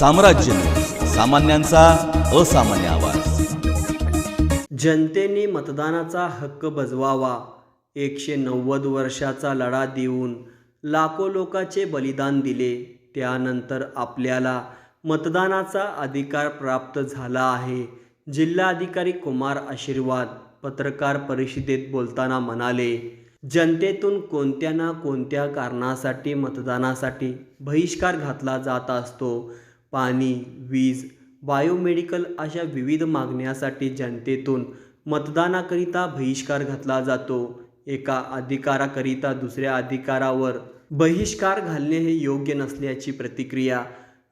साम्राज्य. सामान्यांचा असामान्य आवाज. जनतेने मतदानाचा हक्क बजवावा. एकशे नव्वद वर्षाचा लढा देऊन लाखो लोकांचे बलिदान दिले. त्यानंतर आपल्याला मतदानाचा अधिकार प्राप्त झाला आहे. जिल्हाधिकारी कुमार आशीर्वाद पत्रकार परिषदेत बोलताना म्हणाले जनतेतून कोणत्या ना कोणत्या कारणासाठी मतदानासाठी बहिष्कार घातला जात असतो. पाणी वीज बायोमेडिकल अशा विविध मागण्यासाठी जनतेतून मतदानाकरिता बहिष्कार घातला जातो. एका अधिकाराकरिता दुसऱ्या अधिकारावर बहिष्कार घालणे हे योग्य नसल्याची प्रतिक्रिया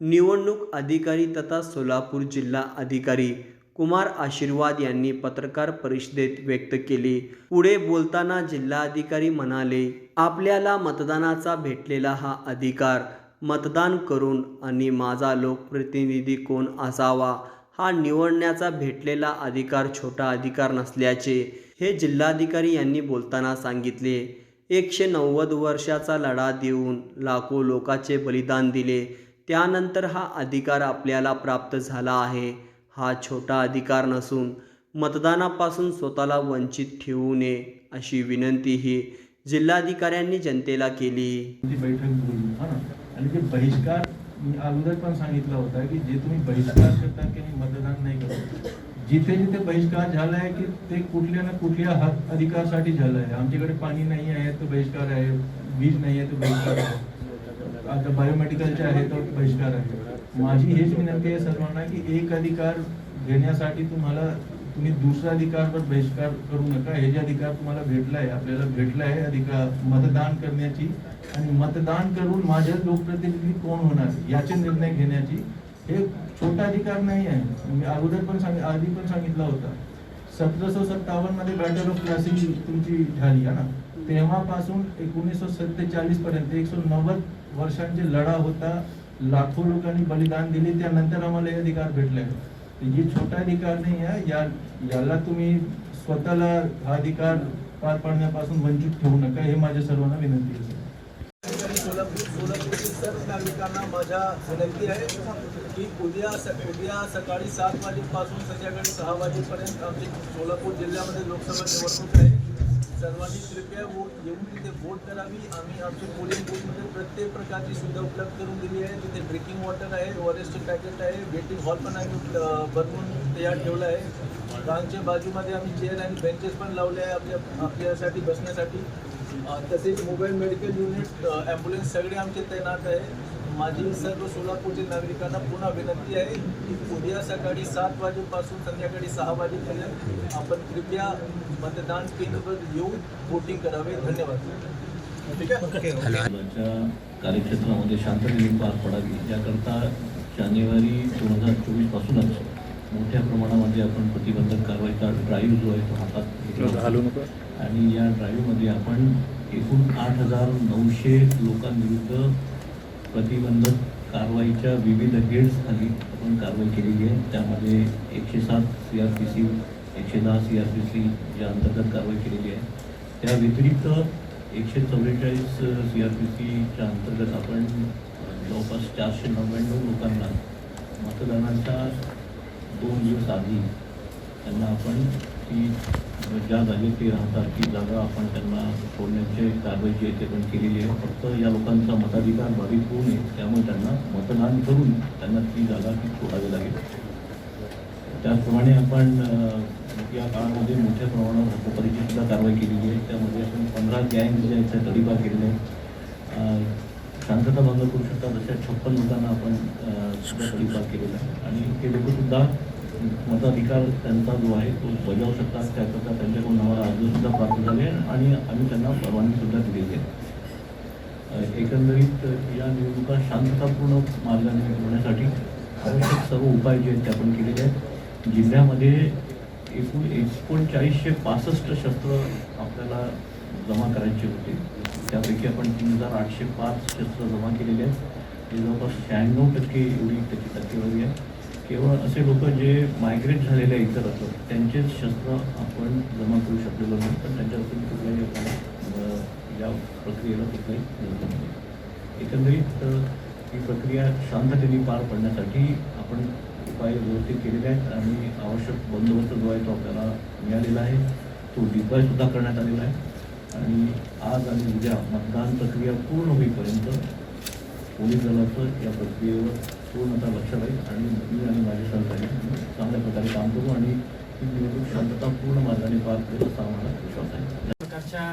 निवडणूक अधिकारी तथा सोलापूर जिल्हा अधिकारी कुमार आशीर्वाद यांनी पत्रकार परिषदेत व्यक्त केली. पुढे बोलताना जिल्हाधिकारी म्हणाले आपल्याला मतदानाचा भेटलेला हा अधिकार मतदान करून आणि माझा लोकप्रतिनिधी कोण असावा हा निवडण्याचा भेटलेला अधिकार छोटा अधिकार नसल्याचे हे जिल्हाधिकारी यांनी बोलताना सांगितले. एकशे नव्वद वर्षाचा लढा देऊन लाखो लोकांचे बलिदान दिले. त्यानंतर हा अधिकार आपल्याला प्राप्त झाला आहे. हा छोटा अधिकार नसून मतदानापासून स्वतःला वंचित ठेवू नये अशी विनंतीही जिल्हाधिकाऱ्यांनी जनतेला केली. बैठक आणि ते बहिष्कार मी अगोदर पण सांगितलं होता की जे तुम्ही बहिष्कार करता की मतदान नाही करत. जिथे जिथे बहिष्कार झाला आहे की ते कुठल्या ना कुठल्या हक अधिकारसाठी झालं आहे आमच्याकडे पाणी नाही आहे तर बहिष्कार आहे. वीज नाही आहे तर बहिष्कार आहे. आता बायोमेडिकलचे आहे तर बहिष्कार आहे. माझी हेच विनंती आहे सर्वांना की एक अधिकार घेण्यासाठी तुम्हाला तुम्ही दुसरा अधिकारवर बहिष्कार करू नका. हे जे अधिकार तुम्हाला भेटला आहे आपल्याला भेटला आहे अधिकार मतदान करण्याची आणि मतदान करून माझे लोकप्रतिनिधी कोण होणार याचे निर्णय घेण्याची हे छोटा अधिकार नाही आहे. मी अगोदर पण सांग आधी पण सांगितला होता. सतराशे सत्तावन्नमध्ये बॅटल ऑफ प्लासी तुमची झाली आहे ना? तेव्हापासून एकोणीसशे सत्तेचाळीस पर्यंत एकशे नव्वद वर्षांचे लढा होता. लाखो लोकांनी बलिदान दिले. त्यानंतर आम्हाला हे अधिकार भेटले. ये छोटा अधिकार नाही आहे या याला तुम्ही स्वतःला हा अधिकार पार पाडण्यापासून वंचित ठेवू नका हे माझ्या सर्वांना विनंती आहे. सोलापूर सोलापूर सर्व नागरिकांना माझ्या विनंती आहे की उद्या स उद्या सकाळी सात वाजेपासून संध्याकाळी सहा वाजेपर्यंत आमची सोलापूर जिल्ह्यामध्ये लोकसभा निवडणूक आहे. सर्वांनी कृपया वोट येऊन तिथे वोट करावी. आम्ही आमच्या पोलिंग बूथमध्ये प्रत्येक प्रकारची सुविधा उपलब्ध करून दिली आहे. तिथे ड्रिंकिंग वॉटर आहे ओआरएसचे पॅकेट आहे वेटिंग हॉल पण आम्ही बनवून तयार ठेवला आहे. रांगच्या बाजूमध्ये आम्ही चेअर आणि बेंचेस पण लावले आहे आपल्या आपल्यासाठी बसण्यासाठी. तसेच मोबाईल मेडिकल युनिट ॲम्ब्युलन्स सगळे आमचे तैनात आहे. माझी सर्व सोलापूरच्या नागरिकांना पुन्हा विनंती आहे की उद्या सकाळी सात वाजेपासून संध्याकाळी सहा वाजेपर्यंत आपण कृपया मतदान केंद्रावर येऊन वोटिंग करावे. धन्यवाद. ठीक आहे? च्या कार्यक्षेत्रामध्ये शांततेने पार पडावी याकरता जानेवारी दोन हजार चोवीस पासूनच मोठ्या प्रमाणामध्ये आपण प्रतिबंधक कारवाईचा ड्राईव्ह जो आहे तो हातात घेतला. आणि या ड्राईव्हमध्ये आपण एकूण आठ हजार नऊशे लोकांविरुद्ध प्रतिबंधक कारवाईच्या विविध हेड्स आपण कारवाई केलेली आहे. त्यामध्ये एकशे सात सी आर पी सी एकशे दहा सी आर पी सी या अंतर्गत कारवाई केलेली आहे. त्या व्यतिरिक्त एकशे चव्वेचाळीस सी आर पी सीच्या अंतर्गत आपण जवळपास चारशे नव्याण्णव लोकांना मतदानाच्या दोन दिवस आधी त्यांना आपण ती ज्या जागेत ते राहतात ती जागा आपण त्यांना सोडण्याची कारवाई जी आहे ते पण केलेली आहे. फक्त या लोकांचा मताधिकार बाधित होऊ नये त्यामुळे त्यांना मतदान करून त्यांना ती जागा ती सोडावी लागेल. त्याचप्रमाणे आपण या काळामध्ये मोठ्या प्रमाणावर हक्कपरीची सुद्धा कारवाई केलेली आहे. त्यामध्ये आपण पंधरा गँग जे आहेत त्या तडीपार केलेले आहेत. शांतता भंग करू शकतात अशा छप्पन लोकांना आपण तडीपार केलेला आहे. आणि ते लोकसुद्धा मताधिकार त्यांचा जो आहे तो बजावू शकतात. त्याकरता त्यांच्याकडून आम्हाला अर्जसुद्धा प्राप्त झाले आणि आम्ही त्यांना परवानगीसुद्धा दिलेली आहे. एकंदरीत या निवडणुका शांततापूर्ण मार्गाने होण्यासाठी आवश्यक सर्व उपाय जे आहेत ते आपण केलेले आहेत. जिल्ह्यामध्ये एकूण एकोणचाळीसशे पासष्ट शस्त्र आपल्याला जमा करायचे होते. त्यापैकी आपण तीन हजार आठशे पाच शस्त्र जमा केलेले आहेत. हे जवळपास शहाण्णव टक्के एवढी त्याची टक्केवारी आहे. केवळ असे लोक जे मायग्रेट झालेले इतर असतात त्यांचेच शस्त्र आपण जमा करू शकलेलो नाही. पण त्यांच्यापासून कुठल्याही आपण या प्रक्रियेला कुठलाही निर्बंध नाही. एकंदरीत ही प्रक्रिया शांततेने पार पडण्यासाठी आपण उपाय व्यवस्थित केलेले आहेत आणि आवश्यक बंदोबस्त जो आहे तो आपल्याला मिळालेला आहे. तो डिप्लॉय सुद्धा करण्यात आलेला आहे. आणि आज आणि उद्या मतदान प्रक्रिया पूर्ण होईपर्यंत पोलीस दलाचं या प्रक्रियेवर पूर्णतः लक्षात राहील आणि मी आणि माझे सहकारी चांगल्या प्रकारे काम करू आणि ही निवडणूक शांततापूर्ण मार्गाने पार करू असा आम्हाला विश्वास आहे. प्रकारच्या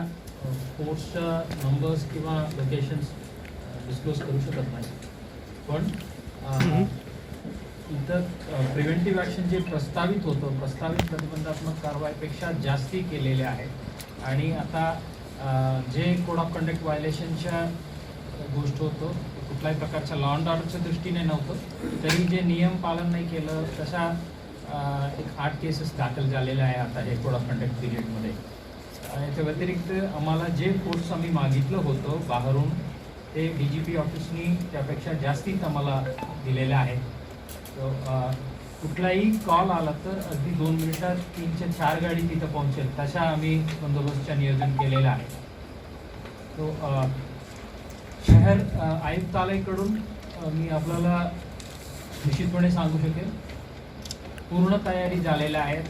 कोर्सच्या नंबर्स किंवा लोकेशन्स डिस्क्लोज करू शकत नाही. पण इतर प्रिव्हेंटिव्ह ॲक्शन जे प्रस्तावित होतं प्रस्तावित प्रतिबंधात्मक कारवाईपेक्षा जास्ती केलेले आहे आणि आता जे कोड ऑफ कंडक्ट व्हायलेशनच्या गोष्ट होतो कुठल्याही प्रकारच्या लॉ अँड ऑर्डरच्या दृष्टीने नव्हतं. तरी जे नियम पालन नाही केलं तशा एक आठ केसेस दाखल झालेल्या आहे आता हे कोड ऑफ कंडक्ट पिरियडमध्ये याच्या व्यतिरिक्त आम्हाला जे कोर्स आम्ही मागितलं होतं बाहेरून ते डी जी पी ऑफिसनी त्यापेक्षा जास्तीच आम्हाला दिलेलं आहे तो कुठलाही कॉल आला तर अगदी दोन मिनिटात तीनशे चार गाडी तिथं पोहोचेल. तशा आम्ही बंदोबस्तच्या नियोजन केलेलं आहे. तो शहर आयुक्तालयकडून मी आपल्याला निश्चितपणे सांगू शकेल पूर्ण तयारी झालेल्या आहेत.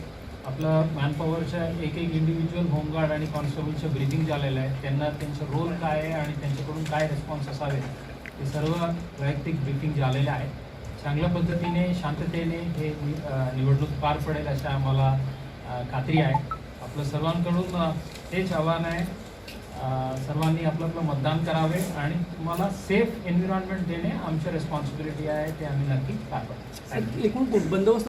आपलं मॅनपॉवरच्या एक एक इंडिव्हिज्युअल होमगार्ड आणि कॉन्स्टेबलचं ब्रिदिंग झालेलं आहे. त्यांना त्यांचं रोल काय आहे आणि त्यांच्याकडून काय रिस्पॉन्स असावे हे सर्व वैयक्तिक ब्रिफिंग झालेलं आहे चांगल्या पद्धतीने शांततेने हे निवडणूक पार पडेल अशा आम्हाला खात्री आहे. आपलं सर्वांकडून हेच आव्हान आहे. सर्वांनी आपलं आपलं मतदान करावे आणि तुम्हाला सेफ एन्व्हायरमेंट देणे आमची रेस्पॉन्सिबिलिटी आहे ते आम्ही नक्की पार पडेल एकूण बंदोबस्त